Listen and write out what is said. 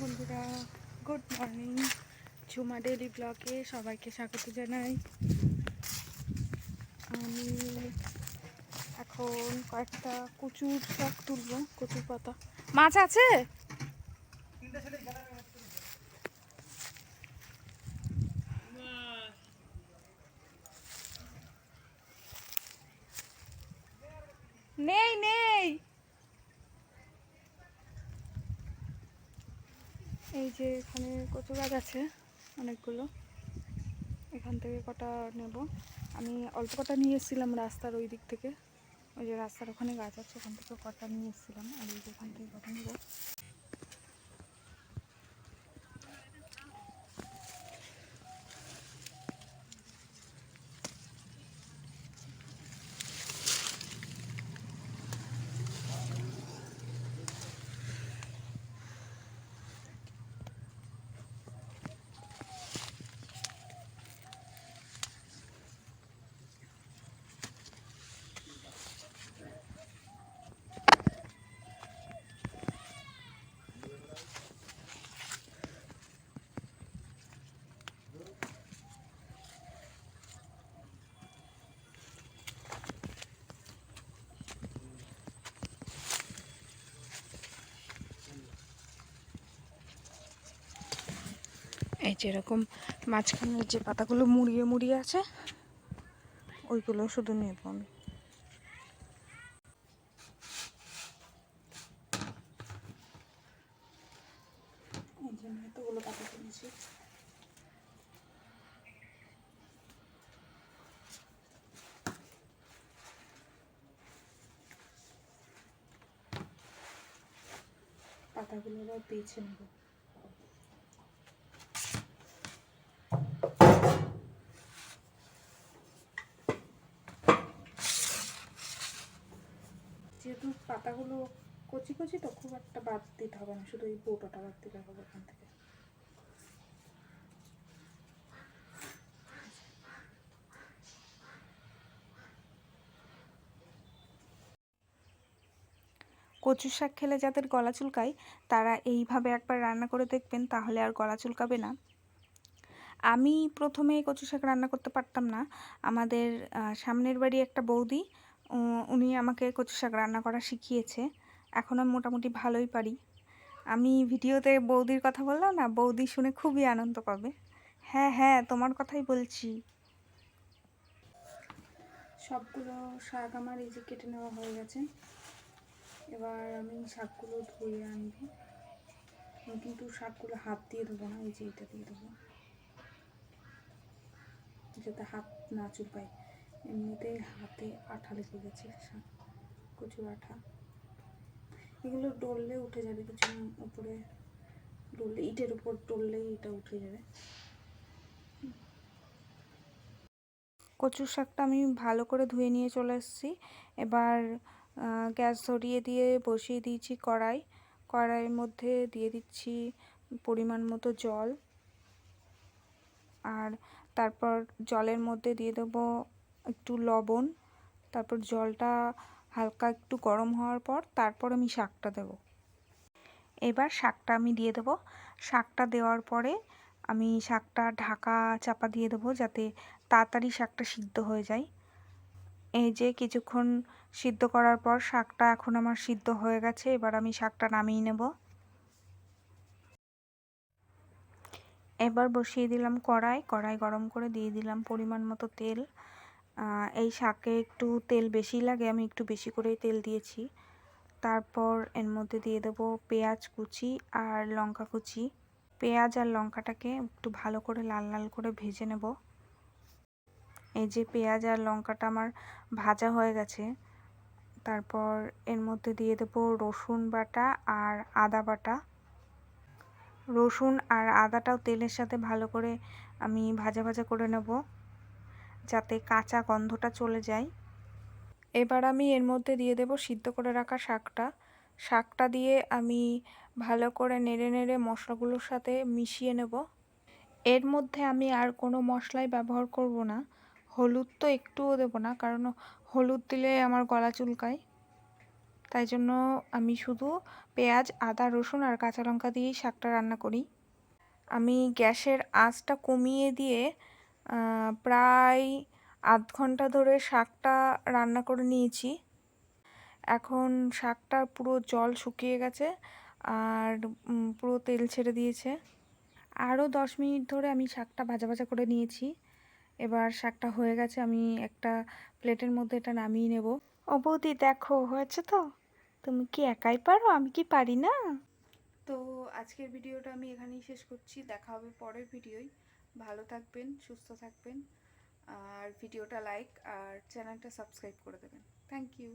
বন্ধুরা good morning Jhuma daily ব্লগে সবাইকে স্বাগত জানাই। আমি এখন কয়েকটা কচুর শাক তুলব, কচুর পাতা। মাছ আছে? এই যে এখানে কচু গাছ আছে অনেকগুলো। এখান থেকে কটা নেব। আমি অল্প কটা নিয়ে এসেছিলাম রাস্তার ওই দিক থেকে। ওই যে রাস্তার ওখানে গাছ আছে, ওখান থেকে কটা নিয়ে এসেছিলাম। আর এই যে ওখান থেকে কটা নেব। এই যে এরকম মাঝখানের যে পাতাগুলো মুড়িয়ে মুড়িয়ে আছে, ওইগুলো শুধু নেব আমি। পাতা কিনেছি। পাতাগুলো আবার পেয়েছে নেব। পাতাগুলো কচি কচি তো খুব একটা বাদ দিতে হবে না, শুধু এই বউটাটা বাদ দিলে হবে এখান থেকে। কচু শাক খেলে যাদের গলা চুলকায়, তারা এইভাবে একবার রান্না করে দেখবেন, তাহলে আর গলা চুলকাবে না। আমি প্রথমে কচু শাক রান্না করতে পারতাম না। আমাদের সামনের বাড়ি একটা বৌদি উনি আমাকে কচু শাক রান্না করা শিখিয়েছে। এখন আমি মোটামুটি ভালোই পারি। আমি ভিডিওতে বৌদির কথা বললাম না, বৌদি শুনে খুবই আনন্দ পাবে। হ্যাঁ হ্যাঁ তোমার কথাই বলছি। সবগুলো শাক আমার এই যে কেটে নেওয়া হয়ে গেছে। এবার আমি শাকগুলো ধুয়ে আনব। আমি কিন্তু শাকগুলো হাত দিয়ে দেবো না, এই যে এটা দিয়ে দেবো যাতে হাত না চুলকায়। এমনিতেই হাতে আঠা লেগে গেছে কচুর আঠা। এগুলো ডললে উঠে যাবে, কিছু উপরে ডললে, ইটের উপর ডললেই এটা উঠে যাবে। কচুর শাকটা আমি ভালো করে ধুয়ে নিয়ে চলে এসেছি। এবার গ্যাস ধরিয়ে দিয়ে বসিয়ে দিয়েছি কড়াই। কড়াইয়ের মধ্যে দিয়ে দিচ্ছি পরিমাণ মতো জল। আর তারপর জলের মধ্যে দিয়ে দেবো একটু লবণ, তারপর জলটা হালকা একটু গরম হওয়ার পর তারপর আমি শাকটা দেব। এবার শাকটা আমি দিয়ে দেবো। শাকটা দেওয়ার পরে আমি শাকটা ঢাকা চাপা দিয়ে দেবো যাতে তাড়াতাড়ি শাকটা সিদ্ধ হয়ে যায়। এই যে কিছুক্ষণ সিদ্ধ করার পর শাকটা এখন আমার সিদ্ধ হয়ে গেছে, এবার আমি শাকটা নামিয়ে নেব। এবার বসিয়ে দিলাম কড়াই। কড়াই গরম করে দিয়ে দিলাম পরিমাণ মতো তেল। এই শাকে একটু তেল বেশি লাগে, আমি একটু বেশি করেই তেল দিয়েছি। তারপর এর মধ্যে দিয়ে দেবো পেঁয়াজ কুচি আর লঙ্কা কুচি। পেঁয়াজ আর লঙ্কাটাকে একটু ভালো করে লাল লাল করে ভেজে নেব। এই যে পেঁয়াজ আর লঙ্কাটা আমার ভাজা হয়ে গেছে, তারপর এর মধ্যে দিয়ে দেবো রসুন বাটা আর আদা বাটা। রসুন আর আদাটাও তেলের সাথে ভালো করে আমি ভাজা ভাজা করে নেব। যাতে কাঁচা গন্ধটা চলে যায়। এবার আমি এর মধ্যে দিয়ে দেব সিদ্ধ করে রাখা শাকটা। শাকটা দিয়ে আমি ভালো করে নেড়ে নেড়ে মশলাগুলোর সাথে মিশিয়ে নেব। এর মধ্যে আমি আর কোনো মশলাই ব্যবহার করব না। হলুদ তো একটুও দেবো না, কারণ হলুদ দিলে আমার গলা চুলকায়। তাই জন্য আমি শুধু পেঁয়াজ, আদা, রসুন আর কাঁচা লঙ্কা দিয়েই শাকটা রান্না করি। আমি গ্যাসের আঁচটা কমিয়ে দিয়ে প্রায় আধ ঘণ্টা ধরে শাকটা রান্না করে নিয়েছি। এখন শাকটার পুরো জল শুকিয়ে গেছে আর পুরো তেল ছেড়ে দিয়েছে। আরও দশ মিনিট ধরে আমি শাকটা ভাজা ভাজা করে নিয়েছি। এবার শাকটা হয়ে গেছে, আমি একটা প্লেটের মধ্যে এটা নামিয়ে নেব। বৌদি, দেখো, হয়েছে তো? তুমি কি একাই পারো? আমি কি পারি না? তো আজকের ভিডিওটা আমি এখানেই শেষ করছি। দেখা হবে পরের ভিডিওয়। ভালো থাকবেন সুস্থ থাকবেন। আর ভিডিওটা লাইক আর চ্যানেলটা সাবস্ক্রাইব করে দেবেন। Thank you